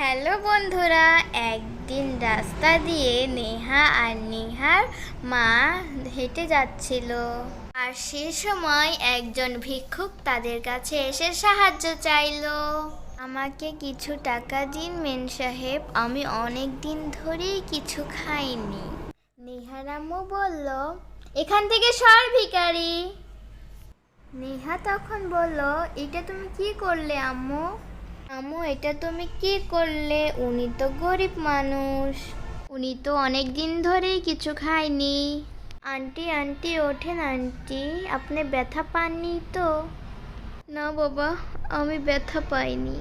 Hello বন্ধুরা, একদিন রাস্তা দিয়ে নেহা আর নিহার মা হেঁটে যাচ্ছিল। আর সে সময় একজন ভিক্ষুক তাদের কাছে এসে সাহায্য চাইলো। আমাকে কিছু টাকা দিন মেন সাহেব, আমি অনেক দিন ধরেই কিছু খাইনি। নেহার আম্মু বলল, এখান থেকে সর ভিখারি। নেহা তখন বলল, এটা তুমি কি করলে আম্মু? আম্মু এটা তুমি কি করলে? উনি তো গরিব মানুষ। উনি তো অনেক দিন ধরেই কিছু খায়নি। আন্টি আন্টি ওঠেন আন্টি আপনি ব্যথা পাননি তো? না বাবা আমি ব্যথা পাইনি।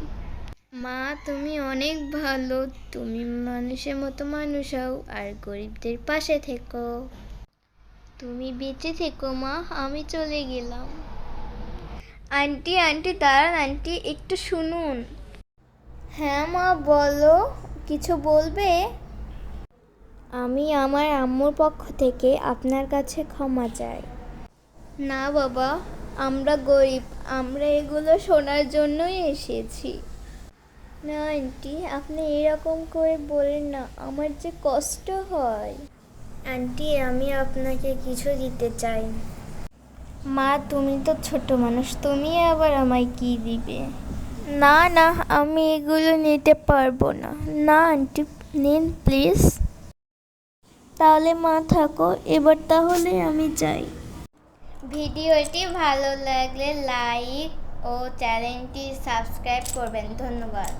মা তুমি অনেক ভালো। তুমি মানুষের মতো মানুষ হও আর গরিবদের পাশে থেকো। তুমি বেঁচে থেকো মা আমি চলে গেলাম। আন্টি আন্টি দাঁড়ান আন্টি একটু শুনুন। হ্যাঁ মা বলো কিছু বলবে? আমি আমার আম্মুর পক্ষ থেকে আপনার কাছে ক্ষমা চাই। না বাবা আমরা গরিব আমরা এগুলো শোনার জন্যই এসেছি। না আন্টি আপনি এরকম করে বলেন না আমার যে কষ্ট হয়। আন্টি আমি আপনাকে কিছু দিতে চাই। মা তুমি তো ছোট মানুষ তুমি আবার আমায় কি দিবে? না না, আমি এগুলো নিতে পারব না। না, আন্টি, নিন, প্লিজ। তাহলে মা থাকো, এবার তাহলে আমি যাই। ভিডিওটি ভালো লাগলে লাইক ও চ্যানেলটি সাবস্ক্রাইব করবেন। ধন্যবাদ।